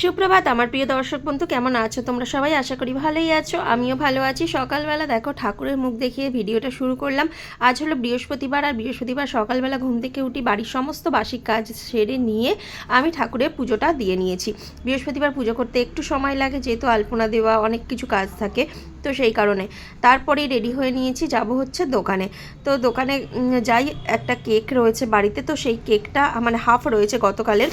সুপ্রভাত, আমার প্রিয় দর্শক বন্ধু, কেমন আছো? তোমরা সবাই আশা করি ভালোই আছো। আমিও ভালো আছি। সকালবেলা দেখো, ঠাকুরের মুখ দেখিয়ে ভিডিওটা শুরু করলাম। আজ হলো বৃহস্পতিবার, আর বৃহস্পতিবার সকালবেলা ঘুম থেকে উঠি বাড়ির সমস্ত বাসিক কাজ সেরে নিয়ে আমি ঠাকুরের পুজোটা দিয়ে নিয়েছি। বৃহস্পতিবার পুজো করতে একটু সময় লাগে, যেহেতু আলপনা দেওয়া, অনেক কিছু কাজ থাকে, তো সেই কারণে। তারপরেই রেডি হয়ে নিয়েছি, যাব হচ্ছে দোকানে। তো দোকানে যাই, একটা কেক রয়েছে বাড়িতে, তো সেই কেকটা মানে হাফ রয়েছে গতকালের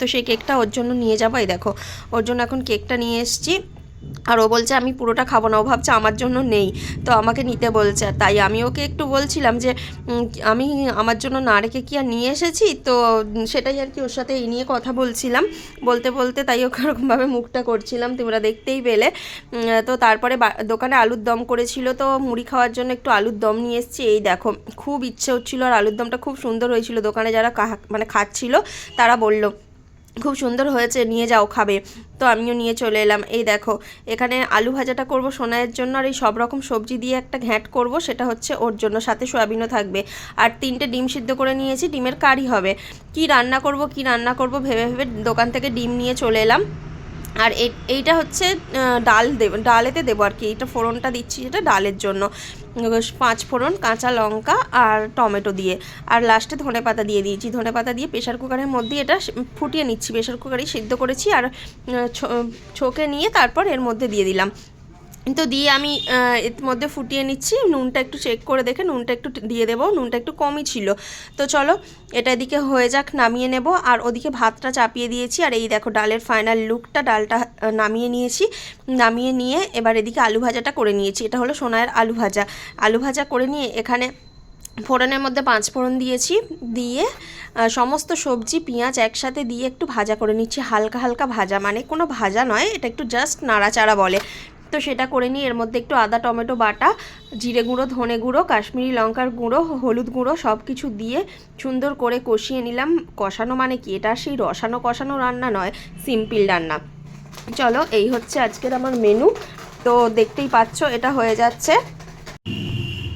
তো সেই কেকটা ওর জন্য নিয়ে যাব। এই দেখো, ওর জন্য এখন কেকটা নিয়ে এসেছি। আর ও বলছে, আমি পুরোটা খাব না। ও ভাবছে, আমার জন্য নেই। তো আমাকে নিতে বলছে। তাই আমি ওকে একটু বলছিলাম যে আমি আমার জন্য না রেখে কি আর নিয়ে এসেছি? তো সেটাই আর কি ওর সাথে এই নিয়ে কথা বলছিলাম। বলতে বলতে তাই ওকে ওরকমভাবে মুখটা করছিলাম, তোমরা দেখতেই পেলে। তো তারপরে দোকানে আলুর দম করেছিল, তো মুড়ি খাওয়ার জন্য একটু আলুর দম নিয়ে এসেছি। এই দেখো, খুব ইচ্ছে হচ্ছিল, আর আলুর দমটা খুব সুন্দর হয়েছিল। দোকানে যারা মানে খাচ্ছিল, তারা বলল খুব সুন্দর হয়েছে, নিয়ে যাও খাবে। তো আমিও নিয়ে চলে এলাম। এই দেখো, এখানে আলু ভাজাটা করব সোনায়ের জন্য, আর এই সব রকম সবজি দিয়ে একটা ঘ্যাঁট করব, সেটা হচ্ছে ওর জন্য। সাথে সোয়াবিনও থাকবে। আর তিনটে ডিম সিদ্ধ করে নিয়েছি, ডিমের কারি হবে। কি রান্না করব, কি রান্না করব, ভেবে ভেবে দোকান থেকে ডিম নিয়ে চলে এলাম। আর এই এইটা হচ্ছে ডাল দেব, ডালেতে দেবো আর কি। এইটা ফোড়নটা দিচ্ছি যেটা ডালের জন্য। পাঁচ ফোড়ন, কাঁচা লঙ্কা আর টমেটো দিয়ে। আর লাস্টে ধনে পাতা দিয়ে দিয়েছি। ধনে পাতা দিয়ে প্রেশার কুকারের মধ্যে এটা ফুটিয়ে নিচ্ছি। প্রেশার কুকারেই সিদ্ধ করেছি আর ছোকে নিয়ে তারপর এর মধ্যে দিয়ে দিলাম। তো দিয়ে আমি এর মধ্যে ফুটিয়ে নিচ্ছি। নুনটা একটু চেক করে দেখে নুনটা একটু দিয়ে দেবো। নুনটা একটু কমই ছিল। তো চলো, এটা এদিকে হয়ে যাক, নামিয়ে নেব। আর ওদিকে ভাতটা চাপিয়ে দিয়েছি। আর এই দেখো, ডালের ফাইনাল লুকটা ডালটা নামিয়ে নিয়েছি। নামিয়ে নিয়ে এবার এদিকে আলু ভাজাটা করে নিয়েছি। এটা হলো সোনায়ের আলু ভাজা। আলু ভাজা করে নিয়ে এখানে ফোড়নের মধ্যে পাঁচ ফোড়ন দিয়েছি। দিয়ে সমস্ত সবজি, পেঁয়াজ একসাথে দিয়ে একটু ভাজা করে নিচ্ছি। হালকা হালকা ভাজা মানে কোনো ভাজা নয়। এটা একটু জাস্ট নাড়াচাড়া বলে। তো সেটা করে নিই। এর মধ্যে একটু আদা, টমেটো বাটা, জিরে গুঁড়ো, ধনে গুঁড়ো, কাশ্মীরি লঙ্কার গুঁড়ো, হলুদ গুঁড়ো সব কিছু দিয়ে সুন্দর করে কষিয়ে নিলাম। কষানো মানে কি? এটা সেই রসানো কষানো রান্না নয়, সিম্পল রান্না। চলো, এই হচ্ছে আজকের আমার মেনু তো দেখতেই পাচ্ছ, এটা হয়ে যাচ্ছে।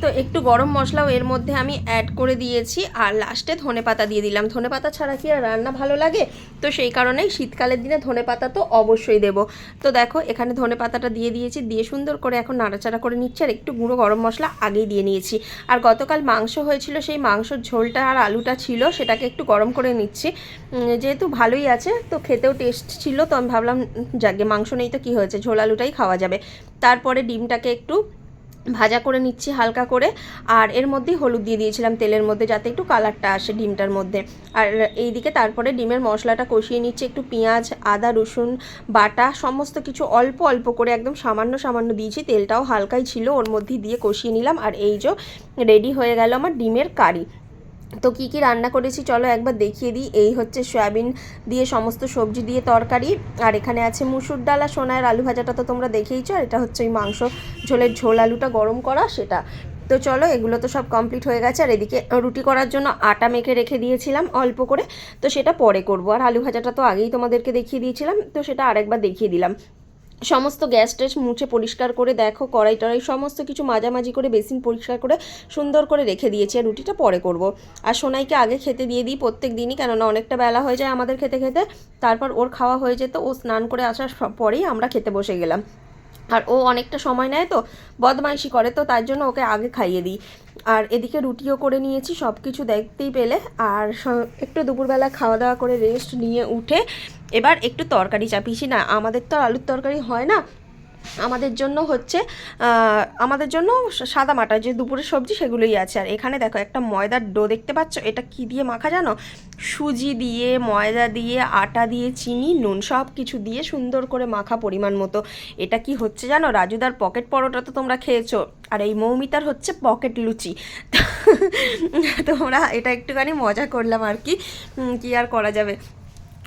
তো একটু গরম মশলাও এর মধ্যে আমি অ্যাড করে দিয়েছি। আর লাস্টে ধনে পাতা দিয়ে দিলাম। ধনে পাতা ছাড়া কি আর রান্না ভালো লাগে? তো সেই কারণেই শীতকালের দিনে ধনে পাতা তো অবশ্যই দেব। তো দেখো, এখানে ধনে পাতাটা দিয়ে দিয়েছি। দিয়ে সুন্দর করে এখন নাড়াচাড়া করে নিচ্ছি আর একটু গুঁড়ো গরম মশলা আগেই দিয়ে নিয়েছি। আর গতকাল মাংস হয়েছিল, সেই মাংসর ঝোলটা আর আলুটা ছিল, সেটাকে একটু গরম করে নিচ্ছি। যেহেতু ভালোই আছে, তো খেতেও টেস্ট ছিল, তো আমি ভাবলাম, যাকে মাংস নেই তো কী হয়েছে? ঝোল আলুটাই খাওয়া যাবে। তারপরে ডিমটাকে একটু ভাজা করে নিচ্ছি হালকা করে, আর এর মধ্যেই হলুদ দিয়ে দিয়েছিলাম তেলের মধ্যে যাতে একটু কালারটা আসে ডিমটার মধ্যে। আর এই দিকে তারপরে ডিমের মশলাটা কষিয়ে নিচ্ছি, একটু পেঁয়াজ, আদা, রসুন, বাটা, সমস্ত কিছু অল্প অল্প করে একদম সামান্য সামান্য দিয়েছি, তেলটাও হালকাই ছিল, ওর মধ্যে দিয়ে কষিয়ে নিলাম। আর এই যে রেডি হয়ে গেল আমার ডিমের কারি। তো কি কি রান্না করেছি চলো একবার দেখিয়ে দিই। এই হচ্ছে সয়াবিন দিয়ে সমস্ত সবজি দিয়ে তরকারি। আর এখানে আছে মুসুর ডাল আর সোনার আলু ভাজাটা তো তোমরা দেখেইছো। আর এটা হচ্ছে ওই মাংস ঝোলের ঝোল আলুটা গরম করা সেটা। তো চলো এগুলো তো সব কমপ্লিট হয়ে গেছে। আর এদিকে রুটি করার জন্য আটা মেখে রেখে দিয়েছিলাম অল্প করে। তো সেটা পরে করব। আর আলু ভাজাটা তো আগেই তোমাদেরকে দেখিয়ে দিয়েছিলাম। তো সেটা আরেকবার দেখিয়ে দিলাম। সমস্ত গ্যাস ট্যাস মুছে পরিষ্কার করে দেখো, কড়াই টড়াই সমস্ত কিছু মাঝামাঝি করে বেসিন পরিষ্কার করে সুন্দর করে রেখে দিয়েছি আর রুটিটা পরে করব। আর সোনাইকে আগে খেতে দিয়ে দিই প্রত্যেক দিনই, কেননা অনেকটা বেলা হয়ে যায় আমাদের খেতে খেতে, তারপর ওর খাওয়া হয়ে যেত, ও স্নান করে আসার পরেই আমরা খেতে বসে গেলাম। আর ও অনেকটা সময় নেয় তো, বদমাইশি করে তো, তার জন্য ওকে আগে খাইয়ে দিই। আর এদিকে রুটিও করে নিয়েছি সব কিছু দেখতেই পেলে। আর একটু দুপুরবেলা খাওয়া দাওয়া করে রেস্ট নিয়ে উঠে এবার একটু তরকারি চাপিয়েছি না, আমাদের তো আলুর তরকারি হয় না। আমাদের জন্য হচ্ছে আমাদের জন্য সাদা মাটা, যে দুপুরের সবজি সেগুলোই আছে। আর এখানে দেখো একটা ময়দার ডো দেখতে পাচ্ছ, এটা কি দিয়ে মাখা জানো? সুজি দিয়ে, ময়দা দিয়ে, আটা দিয়ে, চিনি, নুন, সব কিছু দিয়ে সুন্দর করে মাখা পরিমাণ মতো। এটা কি হচ্ছে জানো? রাজুদার পকেট পরোটা তো তোমরা খেয়েছো। আর এই মৌমিতার হচ্ছে পকেট লুচি। তোমরা এটা একটুখানি মজা করলাম আর কি। কি আর করা যাবে?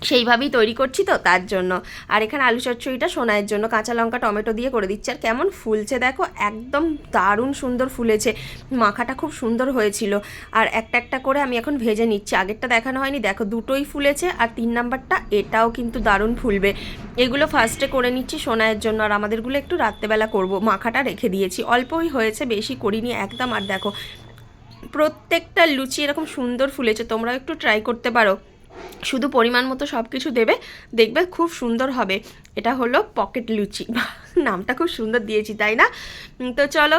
সেইভাবেই তৈরি করছি তো, তার জন্য। আর এখানে আলু চচ্চড়িটা সোনায়ের জন্য কাঁচা লঙ্কা, টমেটো দিয়ে করে দিচ্ছি। আর কেমন ফুলছে দেখো, একদম দারুণ সুন্দর ফুলেছে। মাখাটা খুব সুন্দর হয়েছিল। আর একটা একটা করে আমি এখন ভেজে নিচ্ছি। আগেরটা দেখানো হয়নি, দেখো দুটোই ফুলেছে। আর তিন নাম্বারটা, এটাও কিন্তু দারুণ ফুলবে। এগুলো ফার্স্টে করে নিচ্ছি সোনায়ের জন্য। আর আমাদেরগুলো একটু রাত্রেবেলা করব। মাখাটা রেখে দিয়েছি। অল্পই হয়েছে, বেশি করিনি একদম। আর দেখো, প্রত্যেকটা লুচি এরকম সুন্দর ফুলেছে। তোমরাও একটু ট্রাই করতে পারো। শুধু পরিমাণ মতো সব কিছু দেবে, দেখবে খুব সুন্দর হবে। এটা হলো পকেট লুচি। নামটা খুব সুন্দর দিয়েছি, তাই না? তো চলো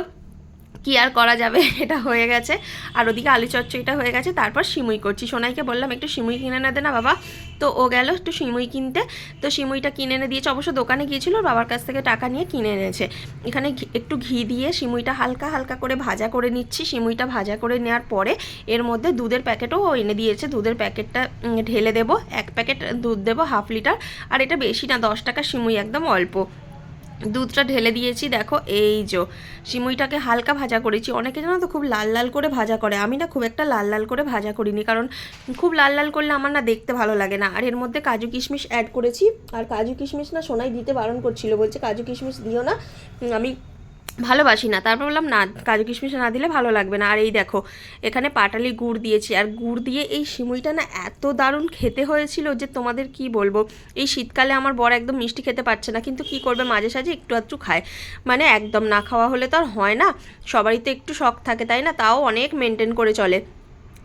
কি আর করা যাবে? এটা হয়ে গেছে। আর ওদিকে আলু চচ্চড়িটা হয়ে গেছে। তারপর সিমুই করছি। সোনাইকে বললাম, একটু সিমুই কিনে এনে দে না বাবা। তো ও গেল একটু সিমুই কিনতে। তো সিমুইটা কিনে এনে দিয়েছে। অবশ্য দোকানে গিয়েছিল বাবার কাছ থেকে টাকা নিয়ে কিনে এনেছে। এখানে একটু ঘি দিয়ে সিমুইটা হালকা হালকা করে ভাজা করে নিচ্ছি। সিমুইটা ভাজা করে নেওয়ার পরে এর মধ্যে দুধের প্যাকেটও ও এনে দিয়েছে। দুধের প্যাকেটটা ঢেলে দেবো। এক প্যাকেট দুধ দেবো, হাফ লিটার। আর এটা বেশি না, দশ টাকা সিমুই, একদম অল্প। দুধটা ঢেলে দিয়েছি, দেখো, এই যে সিমুইটাকে হালকা ভাজা করেছি। অনেকে জানো তো খুব লাল লাল করে ভাজা করে। আমি না খুব একটা লাল লাল করে ভাজা করিনি, কারণ খুব লাল লাল করলে আমার না দেখতে ভালো লাগে না। আর এর মধ্যে কাজু কিশমিশ অ্যাড করেছি। আর কাজু কিশমিশ না সোনাই দিতে বারণ করছিল, বলছে কাজু কিশমিশ দিও না। আমি ভালোবাসি না। তারপর বললাম, না, কাজু কিশমিশ না দিলে ভালো লাগবে না। আর এই দেখো, এখানে পাটালি গুড় দিয়েছি। আর গুড় দিয়ে এই সিমুইটা না এত দারুণ খেতে হয়েছিল যে তোমাদের কি বলব? এই শীতকালে আমার বর একদম মিষ্টি খেতে পারছে না। কিন্তু কি করবে, মাঝে সাঝে একটু আধটু খায়। মানে একদম না খাওয়া হলে তো আর হয় না। সবারই তো একটু শখ থাকে, তাই না? তাও অনেক মেনটেন করে চলে।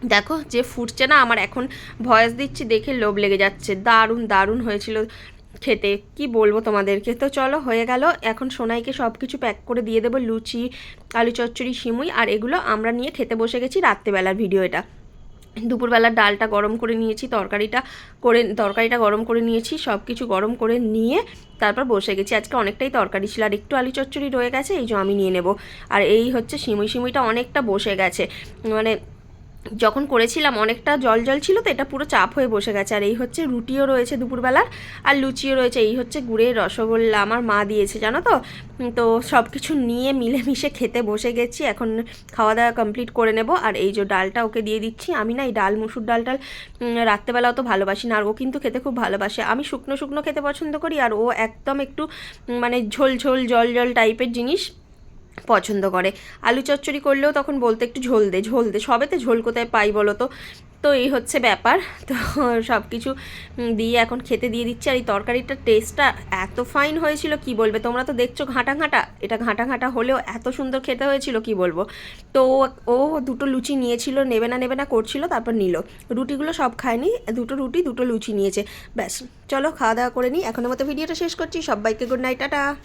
দেখো, যে ফুটছে না, আমার এখন ভয়েস দিচ্ছি, দেখে লোভ লেগে যাচ্ছে। দারুণ দারুণ হয়েছিল। খেতে, কি বলব তোমাদেরকে? তো চলো, হয়ে গেল। এখন সোনাইকে সব কিছু প্যাক করে দিয়ে দেবো, লুচি, আলু চচ্চড়ি, সিমুই, আর এগুলো আমরা নিয়ে খেতে বসে গেছি রাত্রেবেলার ভিডিও এটা। দুপুরবেলার ডালটা গরম করে নিয়েছি, তরকারিটা করে, তরকারিটা গরম করে নিয়েছি সব কিছু গরম করে নিয়ে তারপর বসে গেছি। আজকে অনেকটাই তরকারি ছিল, আর একটু আলু চচ্চড়ি রয়ে গেছে, এই যে আমি নিয়ে নেব। আর এই হচ্ছে সিমুই, সিমুইটা অনেকটা বসে গেছে। মানে যখন করেছিলাম, অনেকটা জল জল ছিল তো, এটা পুরো চাপ হয়ে বসে গেছে। আর এই হচ্ছে রুটিও রয়েছে দুপুরবেলার, আর লুচিও রয়েছে। এই হচ্ছে গুড়ের রসগোল্লা আমার মা দিয়েছে, জানো তো? তো সব কিছু নিয়ে মিলেমিশে খেতে বসে গেছি। এখন খাওয়া দাওয়া কমপ্লিট করে নেব। আর এই যে ডালটা ওকে দিয়ে দিচ্ছি। আমি না এই ডাল, মুসুর ডাল টাল রাত্রেবেলাও তো ভালোবাসি না। আর ও কিন্তু খেতে খুব ভালোবাসে। আমি শুকনো শুকনো খেতে পছন্দ করি। আর ও একদম একটু মানে ঝোল ঝোল, জল জল টাইপের জিনিস। পছন্দ করে। আলু চচ্চড়ি করলেও তখন বলতে একটু ঝোল দে ঝোল দে। সবেতে ঝোল কোথায় পাই বলো তো? তো এই হচ্ছে ব্যাপার। তো সব কিছু দিয়ে এখন খেতে দিয়ে দিচ্ছি। আর এই তরকারিটার টেস্টটা এত ফাইন হয়েছিল, কি বলবে? তোমরা তো দেখছ ঘাঁটা ঘাঁটা এটা ঘাঁটা ঘাঁটা হলেও এত সুন্দর খেতে হয়েছিল, কি বলব? তো ও- দুটো লুচি নিয়েছিল, নেবে না নেবে না করছিল, তারপর নিল। রুটিগুলো সব খায়নি, দুটো রুটি, দুটো লুচি নিয়েছে। ব্যাস, চলো খাওয়া দাওয়া করে নিই। এখনের মতো ভিডিওটা শেষ করছি। সবাইকে গুড নাইট টাটা।